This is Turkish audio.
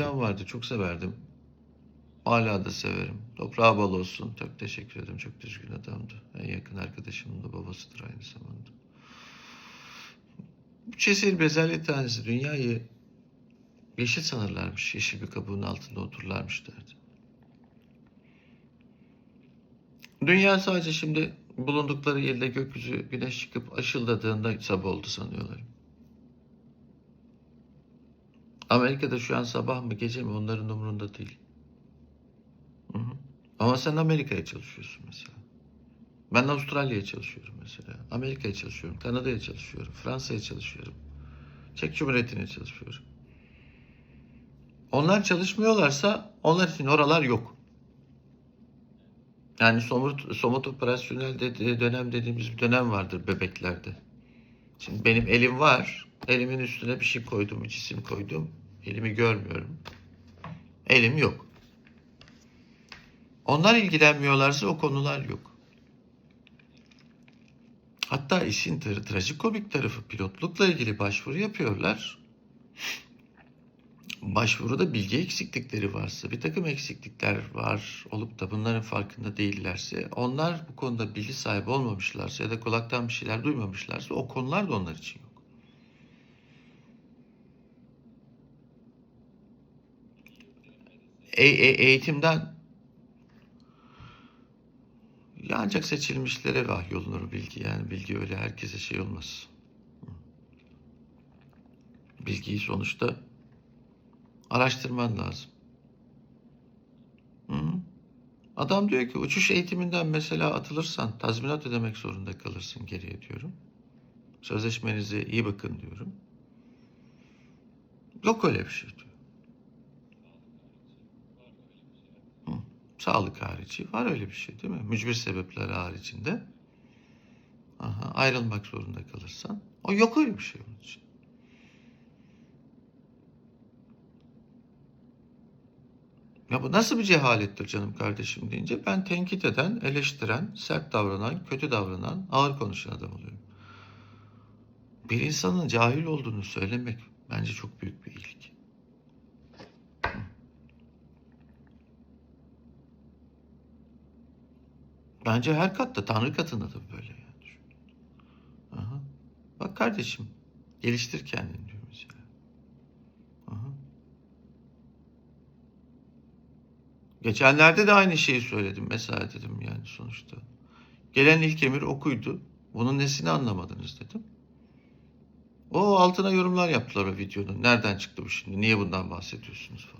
Can vardı çok severdim. Hala da severim. Toprağı bal olsun. Çok teşekkür ederim. Çok düzgün adamdı. En yakın arkadaşımın da babasıdır aynı zamanda. Bu Çesil bezelye tanesi dünyayı yeşil sanırlarmış. Yeşil bir kabuğun altında otururlarmış derdi. Dünya sadece şimdi bulundukları yerde gökyüzü güneş çıkıp aşıldadığında sabah oldu sanıyorlar. Amerika'da şu an sabah mı gece mi onların umurunda değil. Hı hı. Ama sen Amerika'ya çalışıyorsun mesela. Ben Avustralya'ya çalışıyorum mesela. Amerika'ya çalışıyorum. Kanada'ya çalışıyorum. Fransa'ya çalışıyorum. Çek Cumhuriyeti'ne çalışıyorum. Onlar çalışmıyorlarsa onlar için oralar yok. Yani somut, somut operasyonel de- dönem dediğimiz bir dönem vardır bebeklerde. Şimdi benim elim var. Elimin üstüne bir şey koydum, bir cisim koydum. Elimi görmüyorum. Elim yok. Onlar ilgilenmiyorlarsa o konular yok. Hatta işin tra- trajikomik tarafı pilotlukla ilgili başvuru yapıyorlar. Başvuruda bilgi eksiklikleri varsa, bir takım eksiklikler var olup da bunların farkında değillerse, onlar bu konuda bilgi sahibi olmamışlarsa ya da kulaktan bir şeyler duymamışlarsa o konular da onlar için yok. E- e- eğitimden ya ancak seçilmişlere vahyolunur bilgi. Yani bilgi öyle herkese şey olmaz. Bilgiyi sonuçta araştırman lazım. Hı. Adam diyor ki uçuş eğitiminden mesela atılırsan tazminat ödemek zorunda kalırsın geriye diyorum. Sözleşmenize iyi bakın diyorum. Yok öyle bir şey diyor. Hı. Sağlık harici var öyle bir şey değil mi? Mücbir sebepler haricinde. Aha, ayrılmak zorunda kalırsan. O yok öyle bir şey onun için. Ya bu nasıl bir cehalettir canım kardeşim deyince ben tenkit eden, eleştiren, sert davranan, kötü davranan, ağır konuşan adam oluyorum. Bir insanın cahil olduğunu söylemek bence çok büyük bir iyilik. Bence her katta, Tanrı katında da böyle yani. Aha. Bak kardeşim, geliştir kendini diyor mesela. Aha. Geçenlerde de aynı şeyi söyledim. Mesela dedim yani sonuçta. Gelen ilk emir okuydu. Bunun nesini anlamadınız dedim. O altına yorumlar yaptılar o videonun. Nereden çıktı bu şimdi? Niye bundan bahsediyorsunuz falan.